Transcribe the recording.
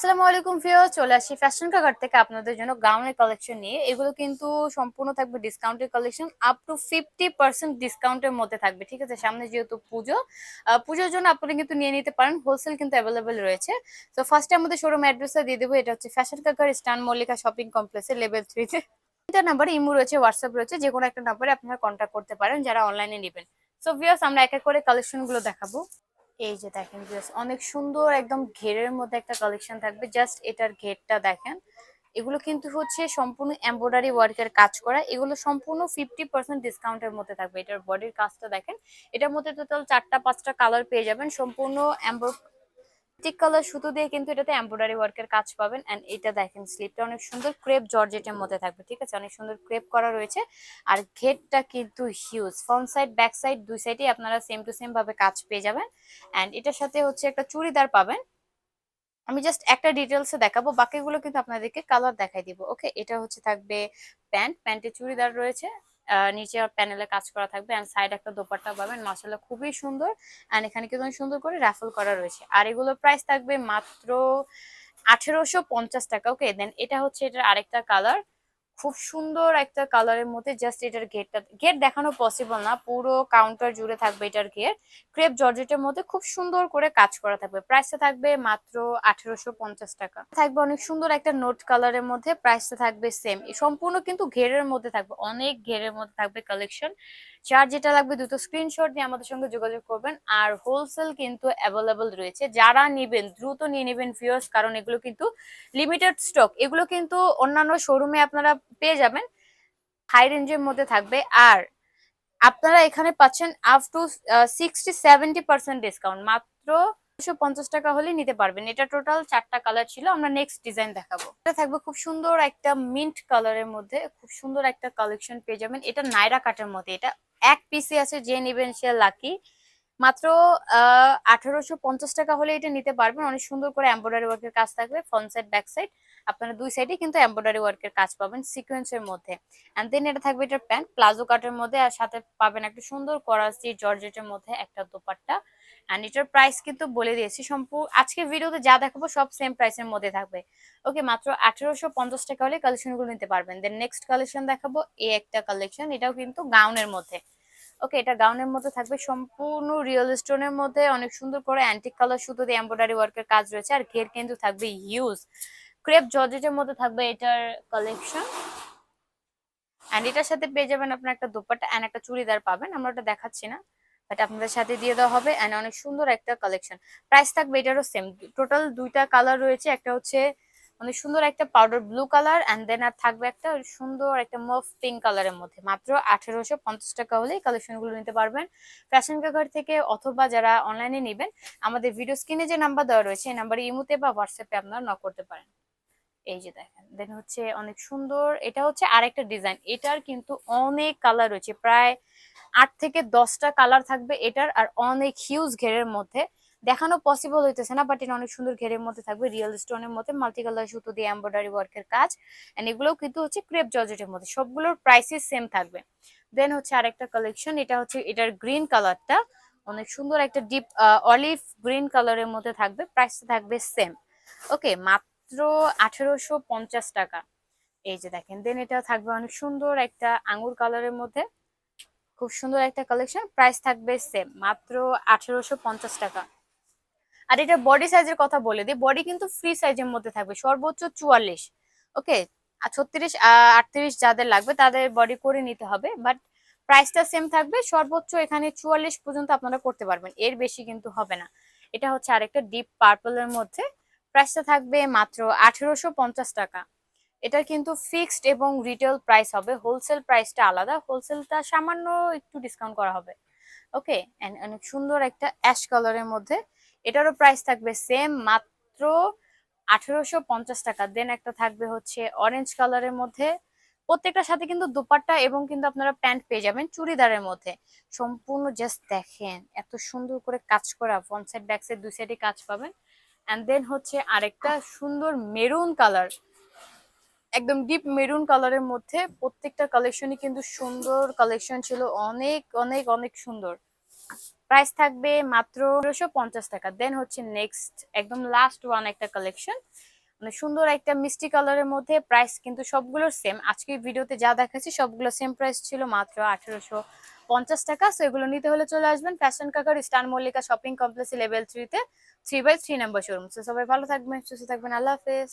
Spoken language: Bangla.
আসসালামু আলাইকুম ফিও চলে আসি ফ্যাশন কাকার থেকে আপনাদের জন্য গাউনের কালেকশন নিয়ে। এগুলো কিন্তু সম্পূর্ণ থাকবে ডিসকাউন্টের collection up to fifty percent ডিসকাউন্টের মধ্যে থাকবে, ঠিক আছে? সামনে যেহেতু পুজো পুজোর জন্য আপনারা কিন্তু নিয়ে নিতে পারেন হোলসেল কিন্তু অ্যাভেলেবেল রয়েছে। তো ফার্স্টে আমাদের শোরুম অ্যাড্রেসটা দিয়ে দেবো, এটা হচ্ছে ফ্যাশন কাকার স্টান মল্লিকা শপিং কমপ্লেক্সের লেভেল থ্রিতে তিনটা নাম্বারে ইমো রয়েছে হোয়াটসঅ্যাপ রয়েছে, যে কোনো একটা নাম্বারে আপনারা কন্ট্যাক্ট করতে পারেন, যারা অনলাইনে নেবেন। সো ভিউয়ার্স আমরা এক এক করে কালেকশনগুলো দেখাবো। এই যে দেখেন অনেক সুন্দর একদম ঘেরের মধ্যে একটা কালেকশন থাকবে। জাস্ট এটার ঘেরটা দেখেন। এগুলো কিন্তু হচ্ছে সম্পূর্ণ এমব্রয়ডারি ওয়ার্কের কাজ করা। এগুলো সম্পূর্ণ ফিফটি পার্সেন্ট ডিসকাউন্টের মধ্যে থাকবে। এটার বডির কাজটা দেখেন। এটার মধ্যে টোটাল চারটা, পাঁচটা কালার পেয়ে যাবেন। সম্পূর্ণ টিক কালার সুতো দিয়ে কিন্তু এটাতে এমব্রয়ডারি ওয়ার্কের কাজ পাবেন এন্ড এটা দেখেন স্লিপটা অনেক সুন্দর ক্রেপ জর্জেটের মধ্যে থাকবে, ঠিক আছে? অনেক সুন্দর ক্রেপ করা রয়েছে আর ঘেরটা কিন্তু huge front side back side দুই সাইডে আপনারা সেম টু সেম ভাবে কাজ পেয়ে যাবেন এন্ড এটার সাথে হচ্ছে একটা চুড়িদার পাবেন। আমি জাস্ট একটা ডিটেলসে দেখাবো, বাকিগুলো কিন্তু আপনাদেরকে কালার দেখাই দিব ওকে এটা হচ্ছে থাকবে প্যান্ট, প্যান্টে চুড়িদার রয়েছে। নিচে প্যানেলে কাজ করা থাকবে অ্যান্ড সাইড একটা দোপাট্টা পাবেন। মাসাল্লাহ খুবই সুন্দর। এন্ড এখানে কিন্তু সুন্দর করে র্যাফল করা রয়েছে। আর এগুলোর প্রাইস থাকবে মাত্র আঠেরোশো পঞ্চাশ টাকা ওকে দেন এটা হচ্ছে এটার আরেকটা কালার খুব সুন্দর একটা কালারের মধ্যে জাস্ট এটার গেটটা গেট দেখানো পসিবল না, পুরো কাউন্টার জুড়ে থাকবে এটার গেট ক্রেপ জর্জেটের মধ্যে খুব সুন্দর করে কাজ করা থাকবে প্রাইসটা থাকবে মাত্র আঠেরোশো পঞ্চাশ টাকা। থাকবে অনেক সুন্দর একটা নোট কালারের মধ্যে প্রাইসটা থাকবে সেম সম্পূর্ণ কিন্তু ঘেরের মধ্যে থাকবে, অনেক ঘেরের মধ্যে থাকবে কালেকশন যার যেটা লাগবে দুটো স্ক্রিনশট নিয়ে আমাদের সঙ্গে যোগাযোগ করবেন, আর হোলসেল কিন্তু অ্যাভেলেবল রয়েছে, যারা নেবেন, দ্রুত নিয়ে নেবেন ভিউয়ার্স কারণ এগুলো কিন্তু লিমিটেড স্টক এগুলো কিন্তু অন্যান্য শোরুমে আপনারা পেয়ে যাবেন। হাই রেঞ্জের মধ্যে থাকবে। আর আপনারা এখানে পাচ্ছেন up to sixty seventy percent discount মাত্র পঞ্চাশ টাকা হলে নিতে পারবেন। এটা টোটাল চারটা কালার ছিল। আমরা নেক্সট ডিজাইন দেখাবো। এটা থাকবে খুব সুন্দর একটা মিন্ট কালারের মধ্যে। খুব সুন্দর একটা কালেকশন পেয়ে যাবেন। এটা নাইরা কাটের মধ্যে। এটা এক পিসি আছে যে নেবেন সে লাকি মাত্র আঠারোশো পঞ্চাশ টাকা হলে এটা নিতে পারবেন। অনেক সুন্দর করে এম্ব্রয়ডারি ওয়ার্কের কাজ থাকবে। ফ্রন্ট সাইড ব্যাক সাইড আপনারা দুই সাইডে কিন্তু এম্ব্রয়ডারি ওয়ার্কের কাজ পাবেন সিকোয়েন্সের মধ্যে। অ্যান্ড দেন এটা থাকবে এটার প্যান্ট প্লাজো কাটের মধ্যে, আর সাথে পাবেন একটা সুন্দর করাসি জর্জেটের মধ্যে একটা দোপাট্টা। অ্যান্ড এটার প্রাইস কিন্তু বলে দিয়েছি সম্পূর্ণ আজকে ভিডিওতে যা দেখাবো সব সেম প্রাইসের মধ্যে থাকবে। ওকে মাত্র আঠারোশো পঞ্চাশ টাকা হলে কালেকশনগুলো নিতে পারবেন। দেন নেক্সট কালেকশন দেখাবো এই একটা কালেকশন এটাও কিন্তু গাউনের মধ্যে। ওকে এটা গাউনের মধ্যে থাকবে সম্পূর্ণ রিয়েল স্টোনের মধ্যে। অনেক সুন্দর করে অ্যান্টিক কালার সুতো দিয়ে এমব্রয়ডারি ওয়ার্কের কাজ রয়েছে। আর ঘের কিন্তু থাকবে হিউজ ক্রেপ জর্জেটের মধ্যে থাকবে এটার কালেকশন অ্যান্ড এটার সাথে পেয়ে যাবেন আপনার একটা দোপাট্টা অ্যান্ড একটা চুড়িদার পাবেন, আমরা ওটা দেখাচ্ছি না। বাট আপনাদের সাথে দিয়ে দেওয়া হবে অ্যান্ড অনেক সুন্দর একটা কালেকশন প্রাইস থাকবে এটারও সেম টোটাল দুইটা কালার রয়েছে, একটা হচ্ছে অনেক সুন্দর একটা powder blue colour and then আর থাকবে একটা সুন্দর একটা মফ পিঙ্ক কালারের মধ্যে। মাত্র আঠেরোশো পঞ্চাশ টাকা হলে কালেকশনগুলো নিতে পারবেন। ফ্যাশন কাকার থেকে অথবা যারা অনলাইনে নেবেন, আমাদের ভিডিও স্ক্রিনে যে নাম্বার দেওয়া রয়েছে, এই নাম্বারে ইমুতে বা হোয়াটসঅ্যাপে আপনারা নক করতে পারেন। এই যে দেখেন দেন হচ্ছে অনেক সুন্দর, এটা হচ্ছে আরেকটা ডিজাইন এটার কিন্তু অনেক কালার রয়েছে, প্রায় আট থেকে দশটা কালার থাকবে এটার আর অনেক হিউজ ঘেরের মধ্যে। দেখানো পসিবল হইতেছে না বাট এটা অনেক সুন্দর ঘেরের মধ্যে থাকবে রিয়েল স্টোনের মধ্যে মাল্টি কালার সুতো দিয়ে এমব্রয়ডারি ওয়ার্কের কাজ এন্ড এগুলোও কিন্তু হচ্ছে ক্রেপ জর্জেটের মধ্যে, সবগুলোর প্রাইসেস সেম থাকবে। দেন হচ্ছে আরেকটা কালেকশন এটা হচ্ছে এটার গ্রিন কালারটা অনেক সুন্দর একটা ডিপ অলিভ গ্রিন কালারের মধ্যে থাকবে প্রাইসটা থাকবে সেম ওকে মাত্র আঠেরোশো পঞ্চাশ টাকা। এই যে দেখেন দেন এটা থাকবে অনেক সুন্দর একটা আঙ্গুর কালারের মধ্যে। খুব সুন্দর একটা কালেকশন প্রাইস থাকবে সেম মাত্র আঠেরোশো পঞ্চাশ টাকা। আর এটা বডি সাইজের কথা বলে দিই বডি কিন্তু ফ্রি সাইজের মধ্যে থাকবে, সর্বোচ্চ চুয়াল্লিশ ওকে ছত্রিশ আটত্রিশ যাদের লাগবে তাদের বডি করে নিতে হবে বাট প্রাইসটা সেম থাকবে, সর্বোচ্চ এখানে চুয়াল্লিশ পর্যন্ত আপনারা করতে পারবেন, এর বেশি কিন্তু হবে না। এটা হচ্ছে আরেকটা ডিপ পার্পলের মধ্যে প্রাইসটা থাকবে মাত্র আঠেরোশো পঞ্চাশ টাকা। এটা কিন্তু ফিক্সড এবং রিটেল প্রাইস হবে। হোলসেল প্রাইসটা আলাদা। হোলসেলটা সামান্য একটু ডিসকাউন্ট করা হবে। ওকে অনেক সুন্দর একটা অ্যাশ কালারের মধ্যে। এটারও প্রাইস থাকবে সেম মাত্র আঠেরোশো পঞ্চাশ টাকা। দেন একটা থাকবে হচ্ছে অরেঞ্জ কালারের মধ্যে। প্রত্যেকটার সাথে কিন্তু দুপাট্টা এবং কিন্তু আপনারা প্যান্ট পেয়ে যাবেন চুড়িদারের মধ্যে। সম্পূর্ণ জাস্ট দেখেন। এত সুন্দর করে কাজ করা। ফ্রন্ট সাইড ব্যাক সাইড দুই সাইডে কাজ পাবেন। অ্যান্ড দেন হচ্ছে আরেকটা সুন্দর মেরুন কালার একদম ডিপ মেরুন কালারের মধ্যে প্রত্যেকটা কালেকশনই কিন্তু সুন্দর কালেকশন ছিল। অনেক অনেক অনেক সুন্দর। প্রাইস থাকবে মাত্র পঞ্চাশ টাকা। দেন হচ্ছে নেক্সট একদম লাস্ট ওয়ান একটা কালেকশন মানে সুন্দর একটা মিষ্টি কালারের মধ্যে প্রাইস কিন্তু সবগুলোর সেম আজকে ভিডিওতে যা দেখাচ্ছি সবগুলো সেম প্রাইস ছিল মাত্র আঠেরোশো পঞ্চাশ টাকা। সো এগুলো নিতে হলে চলে আসবেন ফ্যাশন কাকার star Mallika shopping complex level থ্রিতে three by three number showroom so সবাই ভালো থাকবেন, সুস্থ থাকবেন। আল্লাহ হাফেজ।